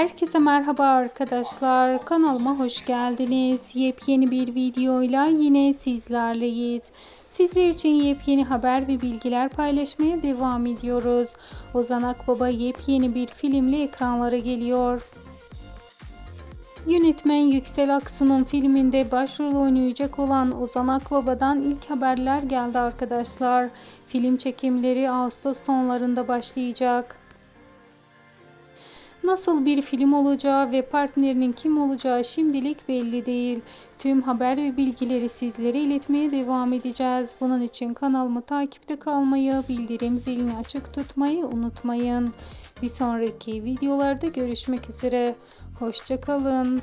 Herkese merhaba arkadaşlar. Kanalıma hoş geldiniz. Yepyeni bir videoyla yine sizlerleyiz. Sizler için yepyeni haber ve bilgiler paylaşmaya devam ediyoruz. Ozan Akbaba yepyeni bir filmle ekranlara geliyor. Yönetmen Yüksel Aksu'nun filminde başrol oynayacak olan Ozan Akbaba'dan ilk haberler geldi arkadaşlar. Film çekimleri Ağustos sonlarında başlayacak. Nasıl bir film olacağı ve partnerinin kim olacağı şimdilik belli değil. Tüm haber ve bilgileri sizlere iletmeye devam edeceğiz. Bunun için kanalımı takipte kalmayı, bildirim zilini açık tutmayı unutmayın. Bir sonraki videolarda görüşmek üzere. Hoşçakalın.